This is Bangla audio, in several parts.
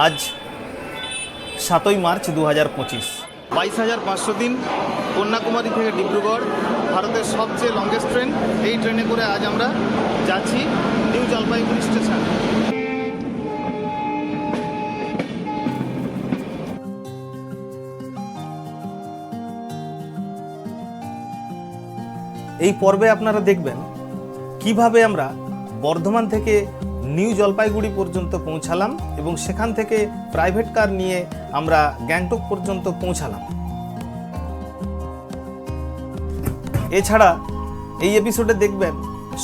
আজ সাতই মার্চ দু হাজার পঁচিশ। বাইশ হাজার পাঁচশো দিন কন্যাকুমারী থেকে ডিব্রুগড় ভারতের সবচেয়ে লংগেস্ট ট্রেন এই ট্রেনে করে আজ আমরা যাচ্ছি নিউ জলপাইগুড়ি স্টেশন। এই পর্বে আপনারা দেখবেন কীভাবে আমরা বর্ধমান থেকে নিউ জলপাইগুড়ি পর্যন্ত পৌঁছালাম এবং সেখান থেকে প্রাইভেট কার নিয়ে আমরা গ্যাংটক পর্যন্ত পৌঁছালাম। এছাড়া এই এপিসোডে দেখবেন,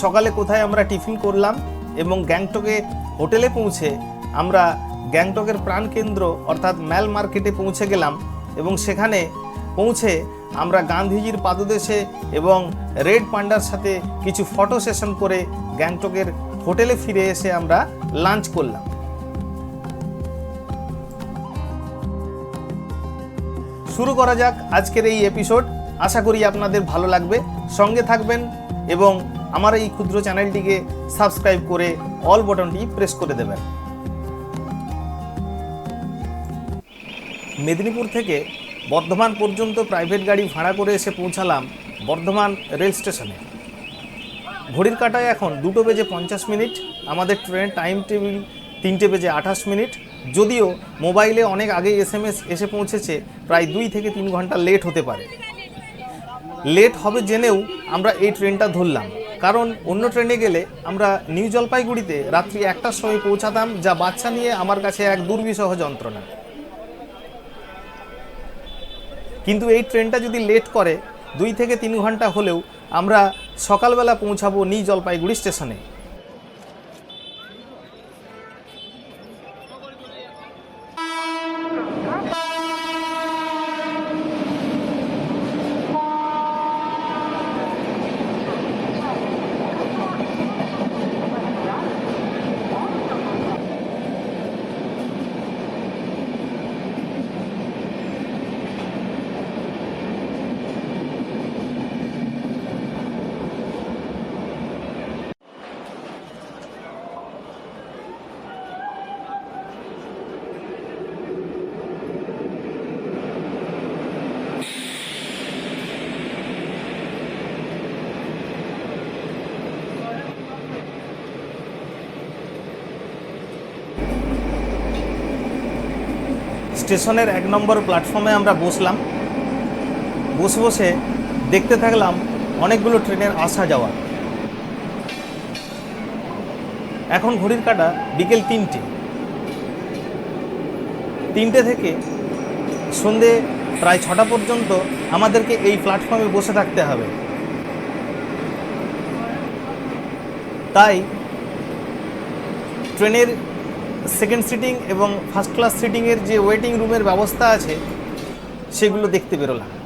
সকালে কোথায় আমরা টিফিন করলাম এবং গ্যাংটকে হোটেলে পৌঁছে আমরা গ্যাংটকের প্রাণকেন্দ্র অর্থাৎ ম্যাল মার্কেটে পৌঁছে গেলাম এবং সেখানে পৌঁছে আমরা গান্ধীজির পাদদেশে এবং রেড পান্ডার সাথে কিছু ফটো সেশন করে গ্যাংটকের হোটেলে ফিরে এসে আমরা লাঞ্চ করলাম। শুরু করা যাক আজকের এই এপিসোড আশা করি আপনাদের ভালো লাগবে। সঙ্গে থাকবেন এবং আমার এই ক্ষুদ্র চ্যানেলটিকে সাবস্ক্রাইব করে অল বটনটি প্রেস করে দেবেন। মেদিনীপুর থেকে বর্ধমান পর্যন্ত প্রাইভেট গাড়ি ভাড়া করে এসে পৌঁছালাম বর্ধমান রেল স্টেশনে। ঘড়ির কাটায় এখন দুটো বেজে পঞ্চাশ মিনিট, আমাদের ট্রেনের টাইম টেবিল তিনটে বেজে আঠাশ মিনিট। যদিও মোবাইলে অনেক আগে এস এসে পৌঁছেছে, প্রায় দুই থেকে তিন ঘণ্টা লেট হতে পারে। লেট হবে জেনেও আমরা এই ট্রেনটা ধরলাম। কারণ অন্য ট্রেনে গেলে আমরা নিউ জলপাইগুড়িতে রাত্রি একটার সময় পৌঁছাতাম, যা বাচ্চা নিয়ে আমার কাছে এক দুর্বিষহ যন্ত্রণা। কিন্তু এই ট্রেনটা যদি লেট করে, দুই থেকে তিন ঘণ্টা হলেও আমরা সকালবেলা পৌঁছাবো নিউ জলপাইগুড়ি স্টেশনে। স্টেশনের এক নম্বর প্ল্যাটফর্মে আমরা বসলাম। বসে বসে দেখতে থাকলাম অনেকগুলো ট্রেনের আসা যাওয়া। এখন ঘড়ির কাটা বিকেল তিনটে। তিনটে থেকে সন্ধে প্রায় ছটা পর্যন্ত আমাদেরকে এই প্ল্যাটফর্মে বসে থাকতে হবে। তাই ট্রেনের সেকেন্ড সিটিং এবং ফার্স্ট ক্লাস সিটিংয়ের যে ওয়েটিং রুমের ব্যবস্থা আছে সেগুলো দেখতে বেরোলাম।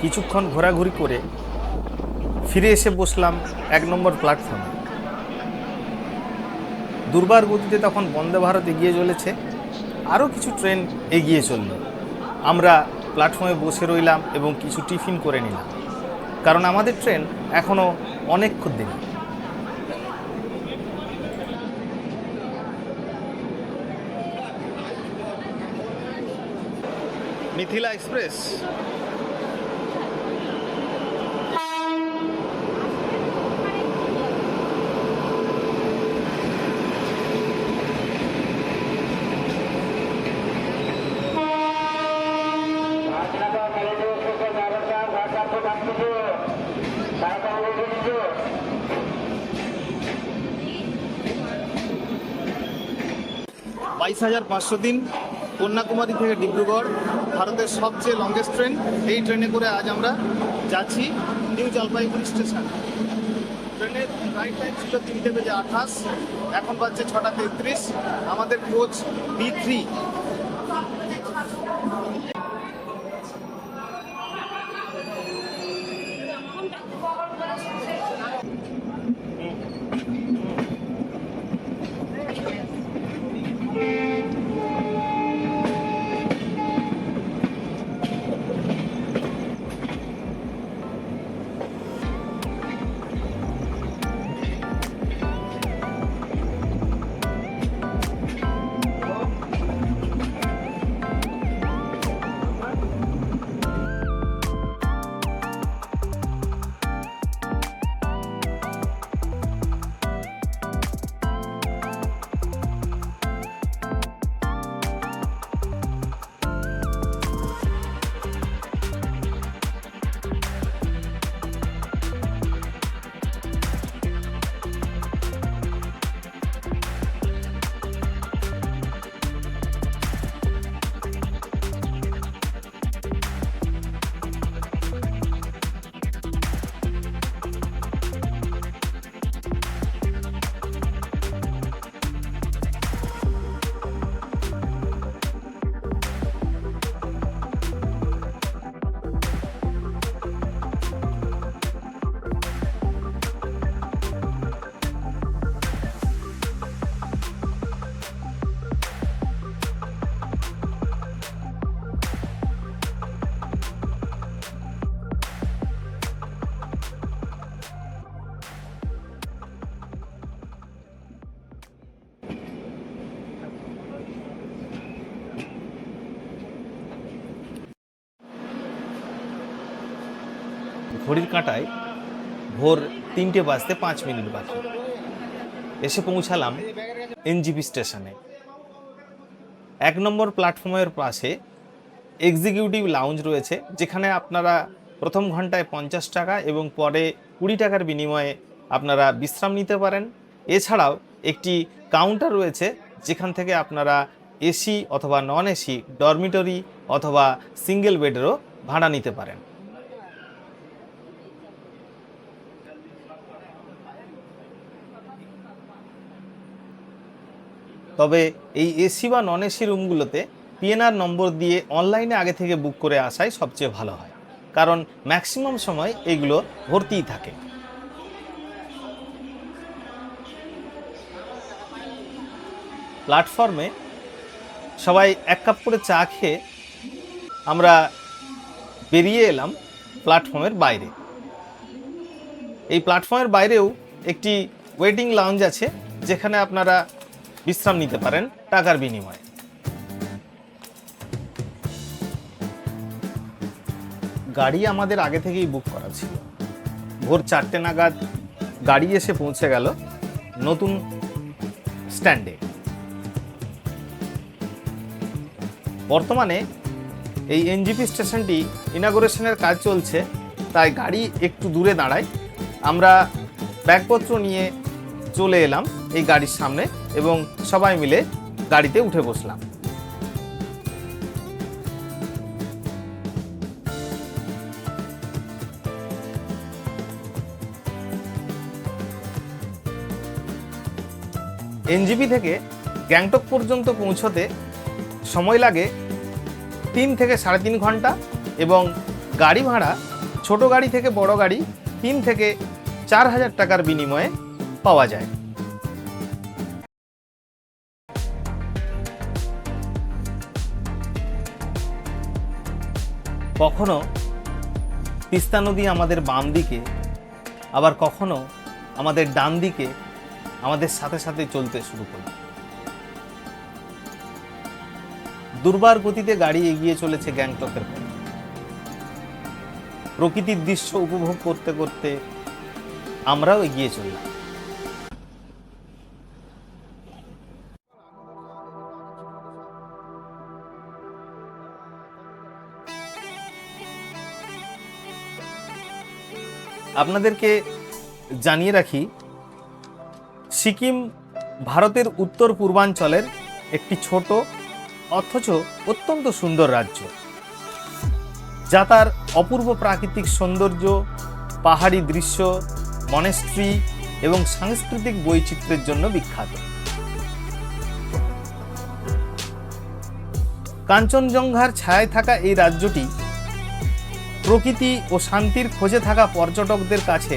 কিছুক্ষণ ঘোরাঘুরি করে ফিরে এসে বসলাম এক নম্বর প্ল্যাটফর্মে দুর্বার গতিতে তখন বন্দে ভারত এগিয়ে চলেছে, আরও কিছু ট্রেন এগিয়ে চলল। আমরা প্ল্যাটফর্মে বসে রইলাম এবং কিছু টিফিন করে নিলাম। কারণ আমাদের ট্রেন এখনও অনেকক্ষণ দিন। মিথিলা এক্সপ্রেস। হাজার পাঁচশো দিন কন্যাকুমারী থেকে ডিব্রুগড়, ভারতের সবচেয়ে লংগেস্ট ট্রেন এই ট্রেনে করে আজ আমরা যাচ্ছি নিউ জলপাইগুড়ি স্টেশন ট্রেনের রাইট টাইম ছিল তিনটে বেজে আঠাশ, এখন বাজছে ছটা তেত্রিশ। আমাদের কোচ বি থ্রি ঘড়ির কাঁটায় ভোর তিনটে বাজতে পাঁচ মিনিট বাকি। এসে পৌঁছালাম এনজিপি স্টেশনে। এক নম্বর প্ল্যাটফর্মের পাশে এক্সিকিউটিভ লাউঞ্জ রয়েছে, যেখানে আপনারা প্রথম ঘন্টায় পঞ্চাশ টাকা এবং পরে কুড়ি টাকার বিনিময়ে আপনারা বিশ্রাম নিতে পারেন। এছাড়াও একটি কাউন্টার রয়েছে, যেখান থেকে আপনারা এসি অথবা নন এসি, ডরমিটরি অথবা সিঙ্গেল বেডেরও ভাড়া নিতে পারেন। তবে এই এসি বা নন এসি রুমগুলোতে পিএনআর নম্বর দিয়ে অনলাইনে আগে থেকে বুক করে আসাই সবচেয়ে ভালো হয়। কারণ ম্যাক্সিমাম সময় এগুলো ভর্তিই থাকে। প্ল্যাটফর্মে সবাই এক কাপ করে চা খেয়ে আমরা বেরিয়ে এলাম প্ল্যাটফর্মের বাইরে। এই প্ল্যাটফর্মের বাইরেও একটি ওয়েটিং লাউঞ্জ আছে, যেখানে আপনারা বিশ্রাম নিতে পারেন টাকার বিনিময়ে। গাড়ি আমাদের আগে থেকেই বুক করা ছিল। ভোর চারটে নাগাদ গাড়ি এসে পৌঁছে গেল নতুন স্ট্যান্ডে। বর্তমানে এই এনজিপি স্টেশনটি ইনাগোরেশনের কাজ চলছে, তাই গাড়ি একটু দূরে দাঁড়ায়। আমরা ব্যাগপত্র নিয়ে চলে এলাম এই গাড়ির সামনে। এবং সবাই মিলে গাড়িতে উঠে বসলাম। এনজিপি থেকে গ্যাংটক পর্যন্ত পৌঁছতে সময় লাগে তিন থেকে সাড়ে তিন ঘণ্টা এবং গাড়ি ভাড়া, ছোট গাড়ি থেকে বড় গাড়ি তিন থেকে চার হাজার টাকার বিনিময়ে পাওয়া যায়। কখনো তিস্তা নদী আমাদের বাম দিকে, আবার কখনো আমাদের ডান দিকে আমাদের সাথে সাথে চলতে শুরু করল দুর্বার গতিতে গাড়ি এগিয়ে চলেছে গ্যাংটকের। প্রকৃতির দৃশ্য উপভোগ করতে করতে আমরাও এগিয়ে চললাম আপনাদেরকে জানিয়ে রাখি, সিকিম ভারতের উত্তর পূর্বাঞ্চলের একটি ছোট, অথচ অত্যন্ত সুন্দর রাজ্য। যা তার অপূর্ব প্রাকৃতিক সৌন্দর্য, পাহাড়ি দৃশ্য, মনেস্ট্রি এবং সাংস্কৃতিক বৈচিত্র্যের জন্য বিখ্যাত। কাঞ্চনজঙ্ঘার ছায়ায় থাকা এই রাজ্যটি প্রকৃতি ও শান্তির খোঁজে থাকা পর্যটকদের কাছে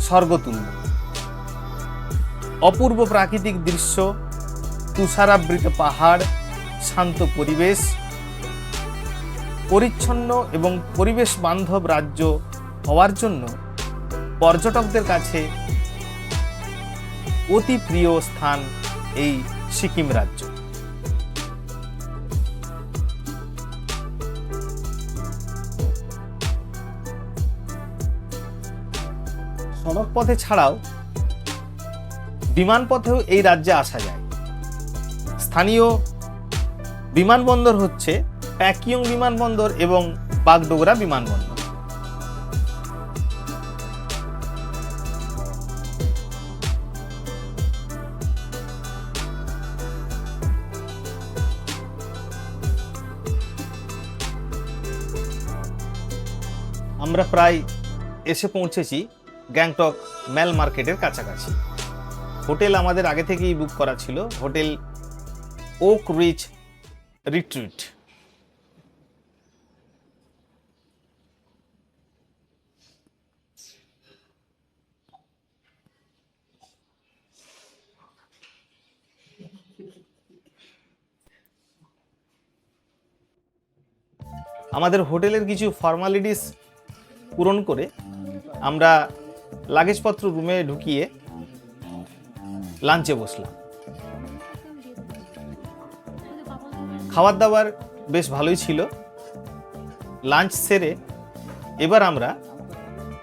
স্বর্গতুল্য। অপূর্ব প্রাকৃতিক দৃশ্য, তুষারাবৃত পাহাড়, শান্ত পরিবেশ, পরিচ্ছন্ন এবং পরিবেশ বান্ধব রাজ্য হওয়ার জন্য পর্যটকদের কাছে অতি প্রিয় স্থান এই সিকিম রাজ্য। সড়ক পথে ছাড়াও বিমানপথেও এই রাজ্যে আসা যায়। স্থানীয় বিমানবন্দর হচ্ছে প্যাকিয়ং বিমানবন্দর এবং বাগডোগরা বিমানবন্দর। আমরা প্রায় এসে পৌঁছেছি গ্যাংটক ম্যাল মার্কেটের কাছাকাছি। হোটেল আমাদের আগে থেকেই বুক করা ছিল, হোটেল ওক রিচ রিট্রিট আমাদের হোটেলের কিছু ফর্মালিটিস পূরণ করে আমরা লাগেজপত্র রুমে ঢুকিয়ে লাঞ্চে বসলাম। খাবার দাবার বেশ ভালোই ছিল। লাঞ্চ সেরে এবার আমরা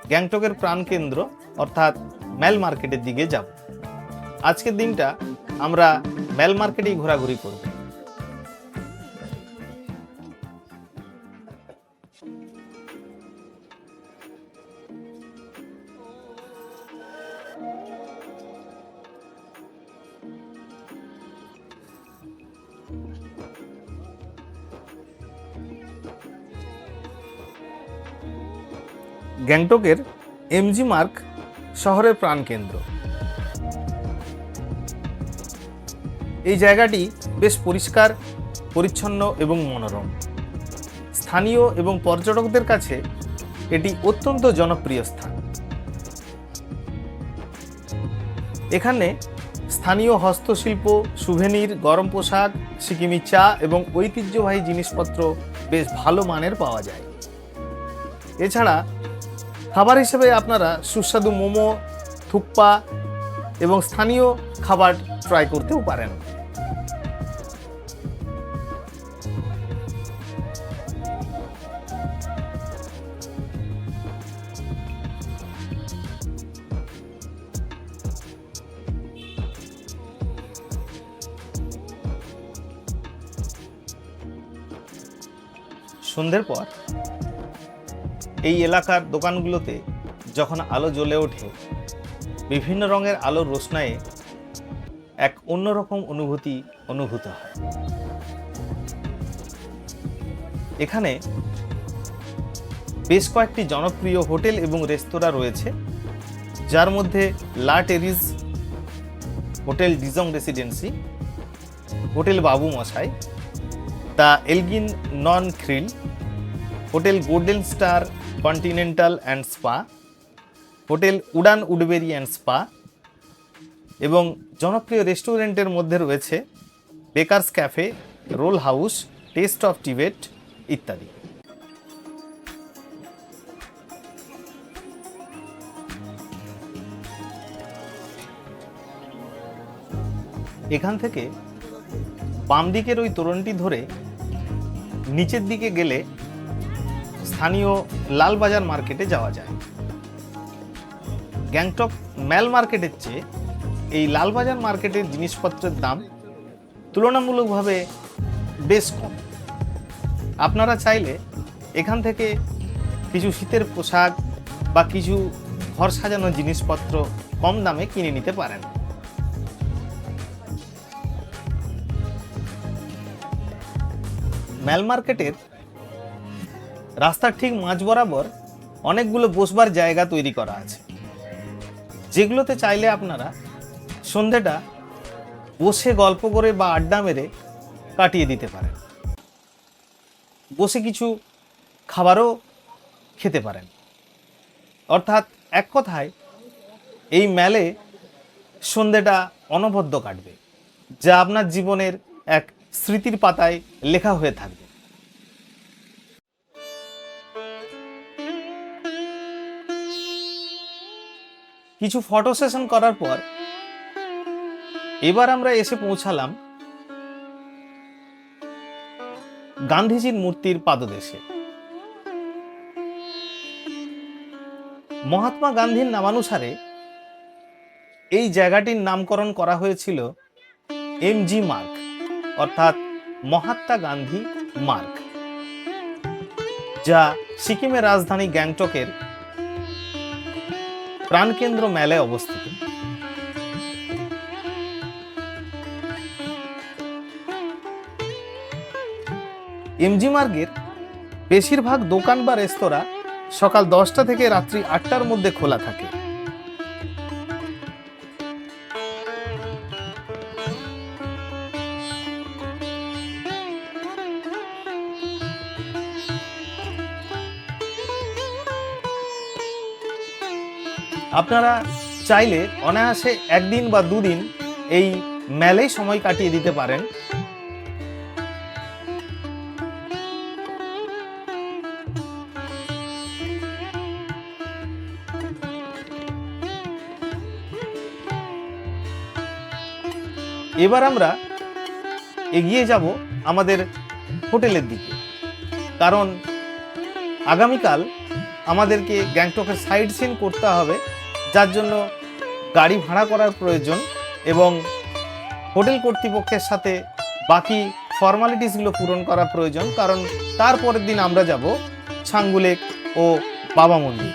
গ্যাংটকের প্রাণকেন্দ্র, অর্থাৎ ম্যাল মার্কেটের দিকে যাব। আজকের দিনটা আমরা ম্যাল মার্কেটেই ঘোরাঘুরি করব। গ্যাংটকের এমজি মার্ক শহরের প্রাণকেন্দ্র। এই জায়গাটি বেশ পরিষ্কার, পরিচ্ছন্ন এবং মনোরম। স্থানীয় এবং পর্যটকদের কাছে এটি অত্যন্ত জনপ্রিয় স্থান। এখানে স্থানীয় হস্তশিল্প, সুভেনির, গরম পোশাক, সিকিমি চা এবং ঐতিহ্যবাহী জিনিসপত্র বেশ ভালো মানের পাওয়া যায়। এছাড়া খাবার হিসেবে আপনারা সুস্বাদু মোমো থুপ্পা এবং স্থানীয় খাবার ট্রাই করতেও পারেন। সন্ধ্যের পর এই এলাকার দোকানগুলোতে যখন আলো জ্বলে ওঠে, বিভিন্ন রঙের আলোর রোশনায়ে এক অন্যরকম অনুভূতি অনুভূত হয়। এখানে বেশ কয়েকটি জনপ্রিয় হোটেল এবং রেস্তোরাঁ রয়েছে, যার মধ্যে La Terrace, Hotel Dzong Residency, Hotel Babu Moshai, the Elgin Nor Khill Hotel Golden Star Continental and Spa Hotel Udan Woodberry and spa এবং জনপ্রিয় রেস্টুরেন্টের মধ্যে রয়েছে Bakers Cafe, Roll House, Taste of Tibet ইত্যাদি। এখান থেকে বাম দিকের ওই তোরণটি ধরে নিচের দিকে গেলে স্থানীয় লালবাজার মার্কেটে যাওয়া যায়। গ্যাংটক ম্যাল মার্কেটের চেয়ে এই লালবাজার মার্কেটের জিনিসপত্রের দাম তুলনামূলকভাবে বেশ কম। আপনারা চাইলে এখান থেকে কিছু শীতের পোশাক বা কিছু ঘর সাজানো জিনিসপত্র কম দামে কিনে নিতে পারেন। ম্যাল মার্কেটের রাস্তার ঠিক মাঝ বরাবর অনেকগুলো বসবার জায়গা তৈরি করা আছে। যেগুলোতে চাইলে আপনারা সন্ধেটা বসে গল্প করে বা আড্ডা মেরে কাটিয়ে দিতে পারেন। বসে কিছু খাবারও খেতে পারেন। অর্থাৎ এক কথায়, এই মেলে সন্ধেটা অনবদ্য কাটবে, যা আপনার জীবনের এক স্মৃতির পাতায় লেখা হয়ে থাকবে। কিছু ফটো সেশন করার পর, এবার আমরা এসে পৌঁছালাম গান্ধীজির মূর্তির পাদদেশে। মহাত্মা গান্ধীর নামানুসারে এই জায়গাটির নামকরণ করা হয়েছিল এম জি মার্গ অর্থাৎ মহাত্মা গান্ধী মার্গ যা সিকিমের রাজধানী গ্যাংটকের প্রাণকেন্দ্র মেলায় অবস্থিত। এমজি মার্গের বেশিরভাগ দোকান বা রেস্তোরাঁ সকাল দশটা থেকে রাত্রি আটটার মধ্যে খোলা থাকে। আপনারা চাইলে অনায়াসে একদিন বা দুদিন এই মেলেই সময় কাটিয়ে দিতে পারেন। এবার আমরা এগিয়ে যাব আমাদের হোটেলের দিকে। কারণ আগামীকাল আমাদেরকে গ্যাংটকের সাইড সিন করতে হবে। যার জন্য গাড়ি ভাড়া করার প্রয়োজন এবং হোটেল কর্তৃপক্ষের সাথে বাকি ফর্মালিটিসগুলো পূরণ করা প্রয়োজন, কারণ তারপরের দিন আমরা যাব ছাঙ্গুলেক ও বাবা মন্দির।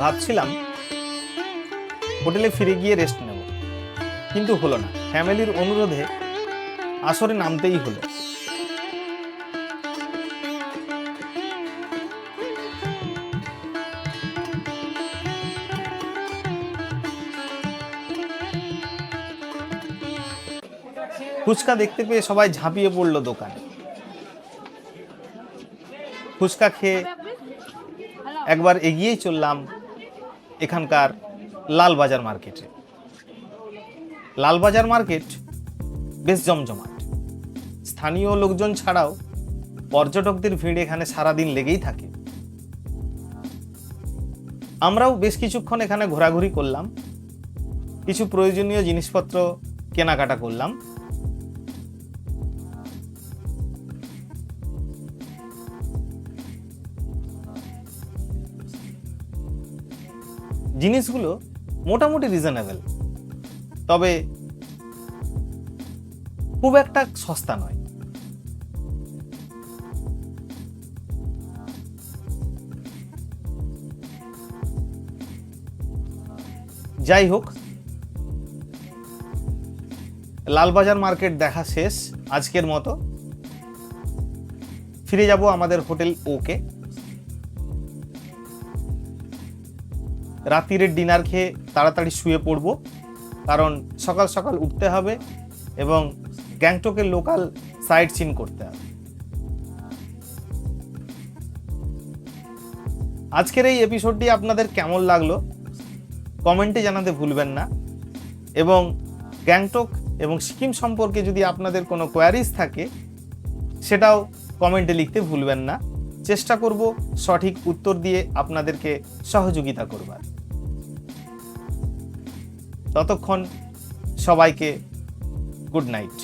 ভাবছিলাম হোটেলে ফিরে গিয়ে রেস্ট নেব, কিন্তু হলো না। ফ্যামিলির অনুরোধে আসরে নামতেই হলো। ফুচকা দেখতে পেয়ে সবাই ঝাঁপিয়ে পড়ল দোকানে। ফুচকা খেয়ে একবার এগিয়েই চললাম এখানকার লালবাজার মার্কেটে। লালবাজার মার্কেট বেশ জমজমাট। স্থানীয় লোকজন ছাড়াও পর্যটকদের ভিড় এখানে সারাদিন লেগেই থাকে। আমরাও বেশ কিছুক্ষণ এখানে ঘোরাঘুরি করলাম। কিছু প্রয়োজনীয় জিনিসপত্র কেনাকাটা করলাম। জিনিসগুলো মোটামুটি রিজনেবল তবে খুব একটা সস্তা নয়। যাই হোক, লালবাজার মার্কেট দেখা শেষ আজকের মতো। ফিরে যাব আমাদের হোটেল ওকে। রাত্রিরের ডিনার খেয়ে তাড়াতাড়ি শুয়ে পড়ব। কারণ সকাল সকাল উঠতে হবে এবং গ্যাংটকের লোকাল সাইট সিন করতে হবে। আজকের এই এপিসোডটি আপনাদের কেমন লাগল? কমেন্টে জানাতে ভুলবেন না। এবং গ্যাংটক এবং সিকিম সম্পর্কে যদি আপনাদের কোনো কোয়ারিজ থাকে, সেটাও কমেন্টে লিখতে ভুলবেন না। চেষ্টা করব সঠিক উত্তর দিয়ে আপনাদেরকে সহযোগিতা করবার। ততক্ষণ সবাইকে গুড নাইট।